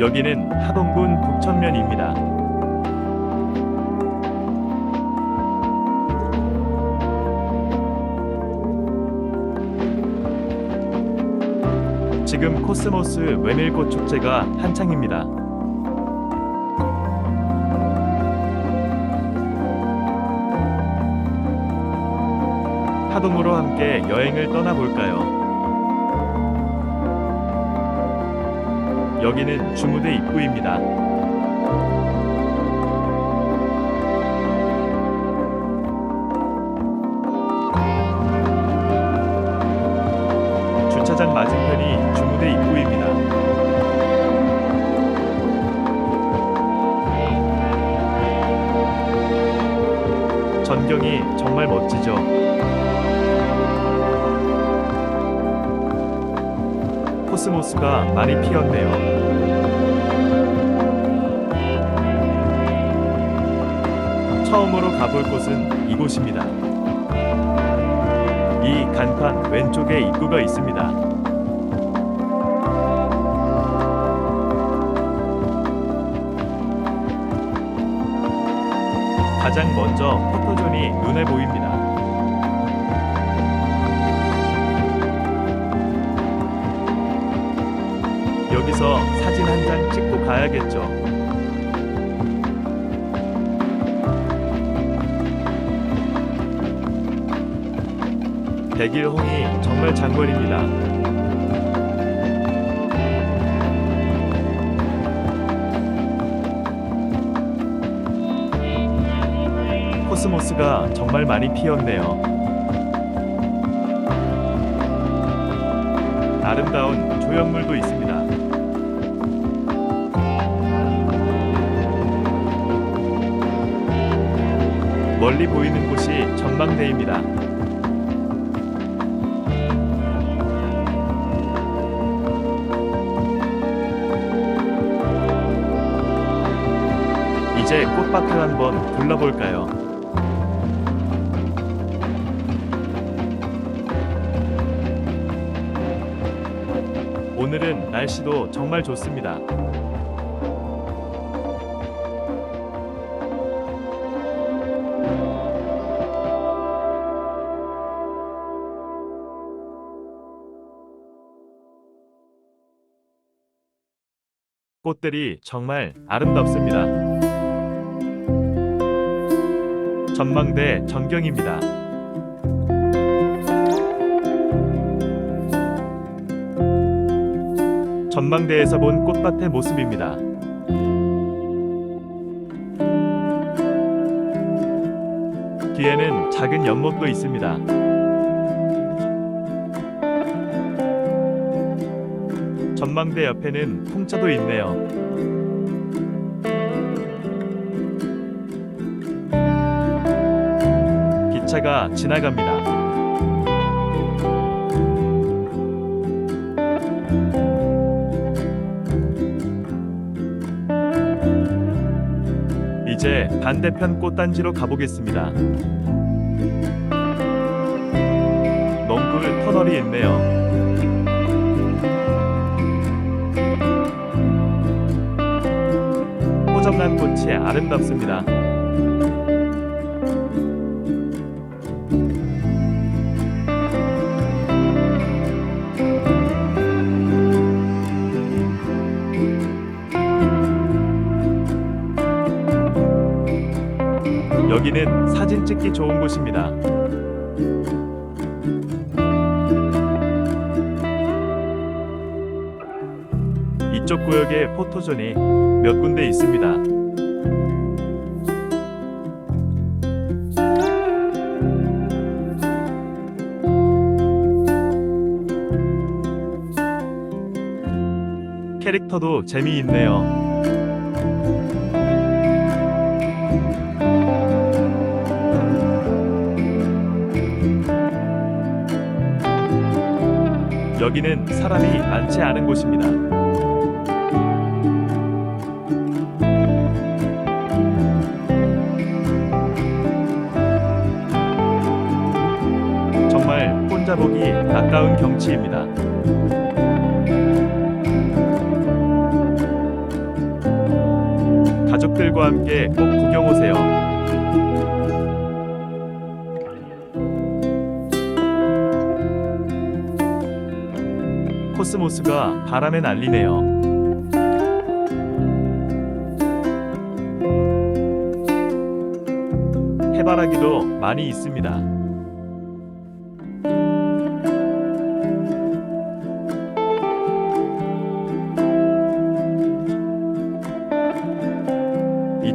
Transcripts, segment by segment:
여기는 하동군 북천면입니다. 지금 코스모스 메밀꽃 축제가 한창입니다. 하동으로 함께 여행을 떠나볼까요? 여기는 주무대 입구입니다. 주차장 맞은편이 주무대 입구입니다. 전경이 정말 멋지죠. 코스모스가 많이 피었네요. 처음으로 가볼 곳은 이곳입니다. 이 간판 왼쪽에 입구가 있습니다. 가장 먼저 포토존이 눈에 보입니다. 여기서 사진 한 장 찍고 가야겠죠. 백일홍이 정말 장관입니다. 코스모스가 정말 많이 피었네요. 아름다운 조형물도 있습니다. 멀리 보이는 곳이 전망대입니다. 이제 꽃밭을 한번 둘러볼까요? 오늘은 날씨도 정말 좋습니다. 꽃들이 정말 아름답습니다. 전망대 전경입니다. 전망대에서 본 꽃밭의 모습입니다. 뒤에는 작은 연못도 있습니다. 전망대 옆에는 풍차도 있네요. 기차가 지나갑니다. 이제 반대편 꽃단지로 가보겠습니다. 넝굴 터널이 있네요. 호접난 꽃이 아름답습니다. 여기는 사진 찍기 좋은 곳입니다. 이쪽 구역에 포토존이 몇 군데 있습니다. 캐릭터도 재미있네요. 여기는 사람이 많지 않은 곳입니다. 아까운 경치입니다. 가족들과 함께 꼭 구경 오세요. 코스모스가 바람에 날리네요. 해바라기도 많이 있습니다.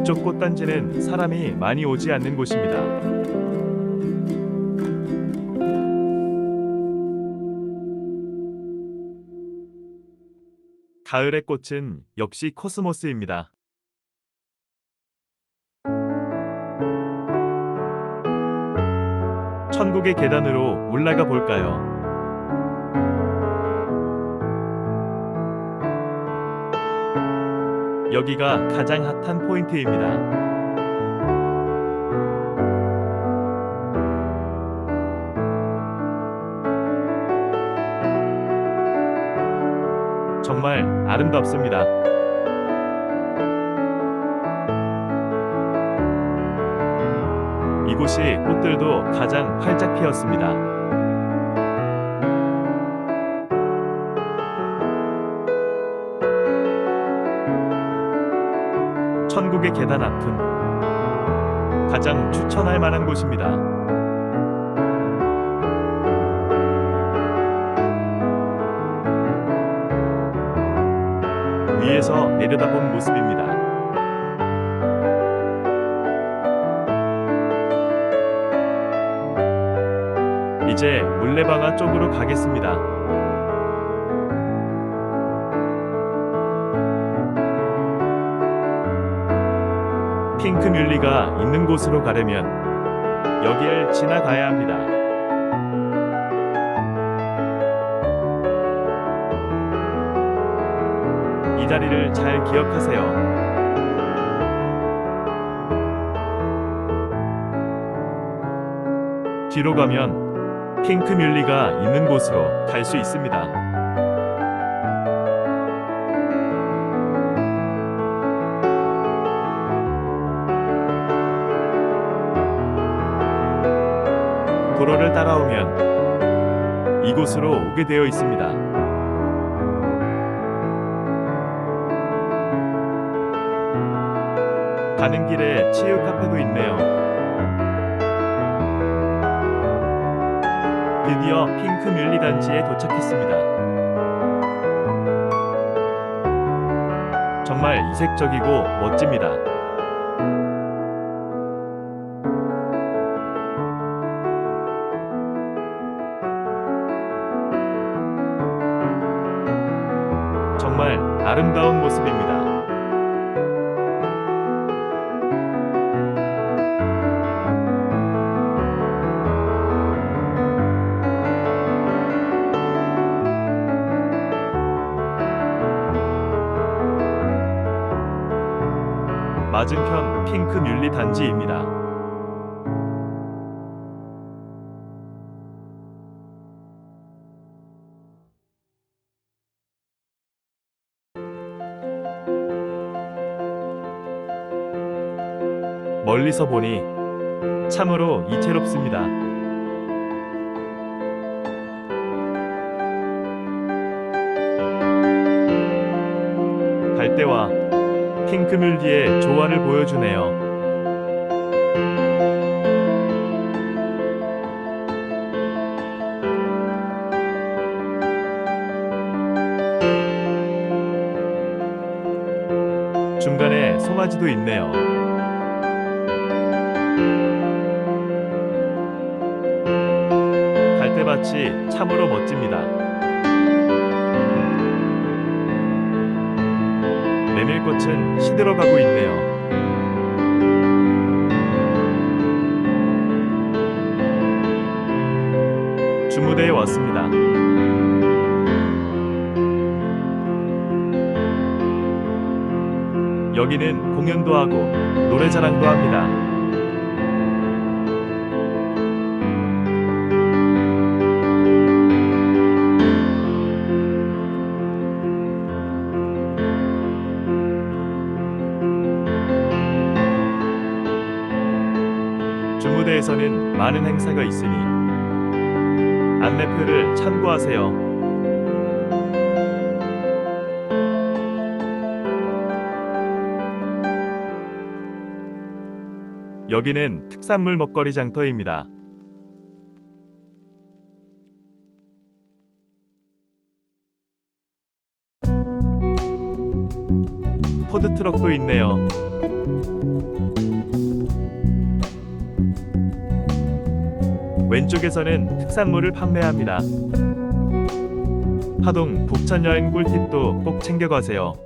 이쪽 꽃단지는 사람이 많이 오지 않는 곳입니다. 가을의 꽃은 역시 코스모스입니다. 천국의 계단으로 올라가 볼까요? 여기가 가장 핫한 포인트입니다. 정말 아름답습니다. 이곳이 꽃들도 가장 활짝 피었습니다. 천국의 계단 앞은 가장 추천할 만한 곳입니다. 위에서 내려다본 모습입니다. 이제 물레방아 쪽으로 가겠습니다. 핑크 뮬리가 있는 곳으로 가려면 여길 지나가야 합니다. 이 자리를 잘 기억하세요. 뒤로 가면 핑크 뮬리가 있는 곳으로 갈 수 있습니다. 도로를 따라오면 이곳으로 오게 되어 있습니다. 가는 길에 치유 카페도 있네요. 드디어 핑크 뮬리 단지에 도착했습니다. 정말 이색적이고 멋집니다. 아름다운 모습입니다. 맞은편 핑크 뮬리 단지입니다. 멀리서 보니 참으로 이채롭습니다. 갈대와 핑크뮬리의 조화를 보여주네요. 중간에 송아지도 있네요. 갈대밭이 참으로 멋집니다. 메밀꽃은 시들어가고 있네요. 주무대에 왔습니다. 여기는 공연도 하고 노래자랑도 합니다. 무대에서는 많은 행사가 있으니 안내표를 참고하세요. 여기는 특산물 먹거리 장터입니다. 푸드트럭도 있네요. 왼쪽에서는 특산물을 판매합니다. 하동 북천 여행 꿀팁도 꼭 챙겨가세요.